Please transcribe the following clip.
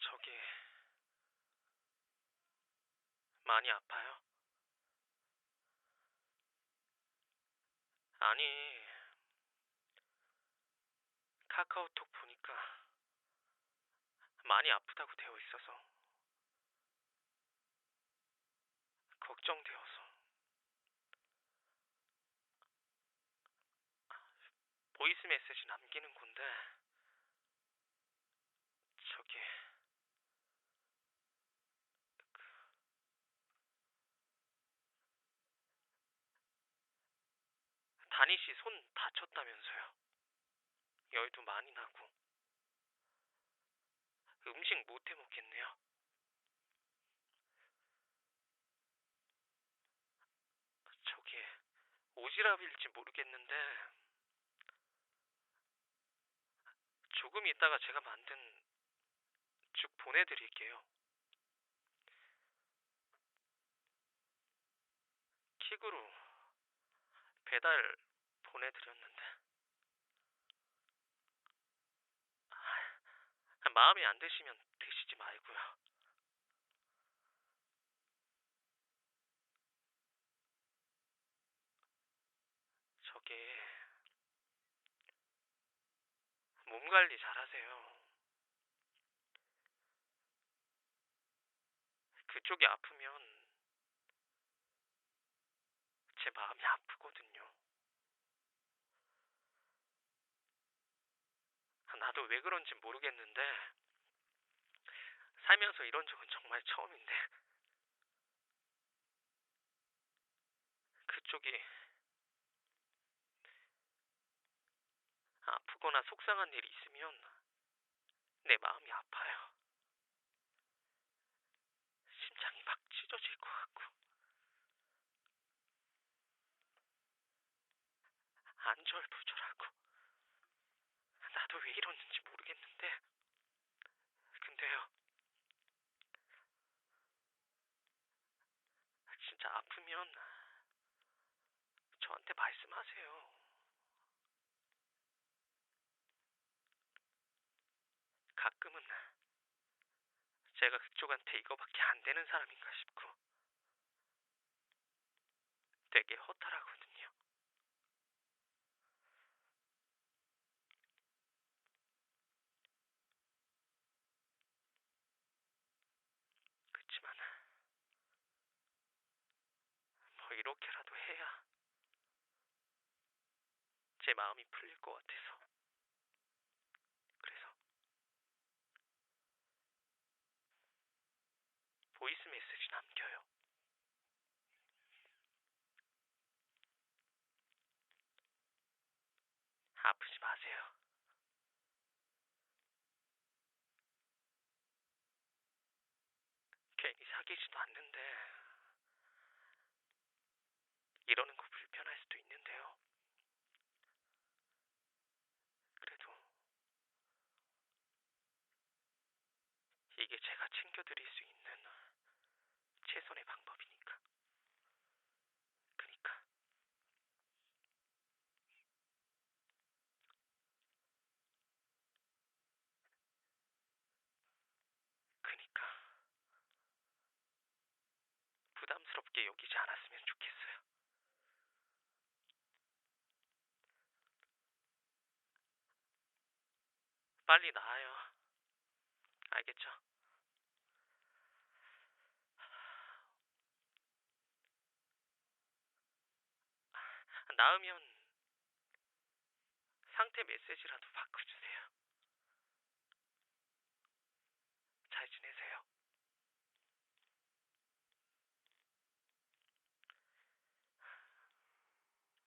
저기 많이 아파요? 아니 카카오톡 보니까 많이 아프다고 되어 있어서 걱정되어서 보이스 메시지 남기는 건데 저기 다니 씨 손 다쳤다면서요. 열도 많이 나고 음식 못 해 먹겠네요. 저기 오지랖일지 모르겠는데 조금 있다가 제가 만든 죽 보내드릴게요. 킥으로 배달 보내드렸는데 아, 마음에 안 드시면 드시지 말고요. 저기 몸 관리 잘하세요. 그쪽이 아프면 제 마음이 아프거든요. 나도 왜 그런지 모르겠는데 살면서 이런 적은 정말 처음인데 그쪽이 아프거나 속상한 일이 있으면 내 마음이 아파요. 심장이 막 찢어질 것 같고 안절부절하고 나도 왜 이러는지 모르겠는데 근데요 진짜 아프면 저한테 말씀하세요. 가끔은 제가 그쪽한테 이거밖에 안 되는 사람인가 싶고 되게 허탈하거든요. 그치만 뭐 이렇게라도 해야 제 마음이 풀릴 것 같아서 그래서 보이스 메시지 남겨요. 아프지 마세요. 괜히 사귀지도 않는데 이러는 거 불편할 수도 있는데요. 그래도 이게 제가 챙겨드릴 수 있는 최선의 방법이니까. 그니까. 그니까. 부담스럽게 여기지 않았으면 좋겠어요. 빨리 나아요. 알겠죠? 나으면 상태 메시지라도 바꿔주세요.